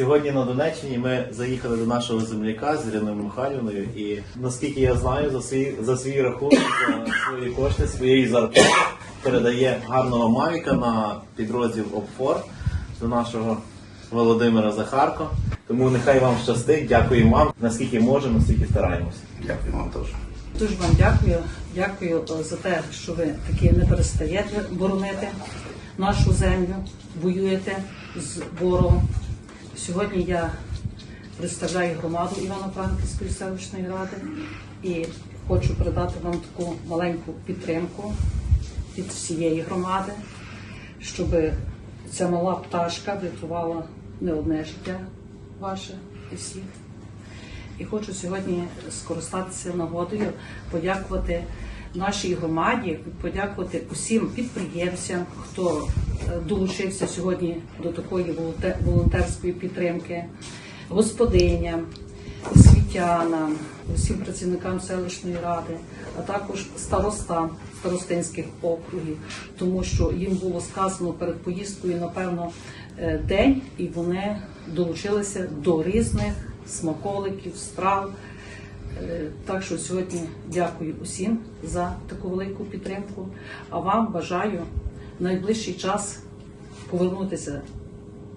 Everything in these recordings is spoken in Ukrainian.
Сьогодні на Донеччині ми заїхали до нашого земляка з Іриною Михайлівною, і наскільки я знаю, за свій за свій рахунок, за свої кошти, своєї зарплати передає гарного мавіка на підрозділ ОПФОР до нашого Володимира Захарко. Тому нехай вам щастить, дякуємо вам. Наскільки можемо, наскільки стараємося. Дякую вам теж. Дуже вам дякую. Дякую е, за те, що ви таки не перестаєте боронити нашу землю, воюєте з ворогом. Сьогодні я представляю громаду Івано-Франківської селищної ради і хочу передати вам таку маленьку підтримку від всієї громади, щоб ця мала пташка врятувала не одне життя ваше і всіх. І хочу сьогодні скористатися нагодою, подякувати нашій громаді, подякувати усім підприємцям, хто долучився сьогодні до такої волонтерської підтримки, господиням, освітянам, усім працівникам селищної ради, а також старостам старостинських округів, тому що їм було сказано перед поїздкою, напевно, е, день, і вони долучилися до різних смаколиків, страв. Е, Так що сьогодні дякую усім за таку велику підтримку. А вам бажаю в найближчий час повернутися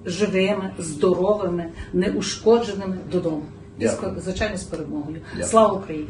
живими, здоровими, неушкодженими додому. І, Дякую. звичайно, з перемогою. Дякую. Слава Україні!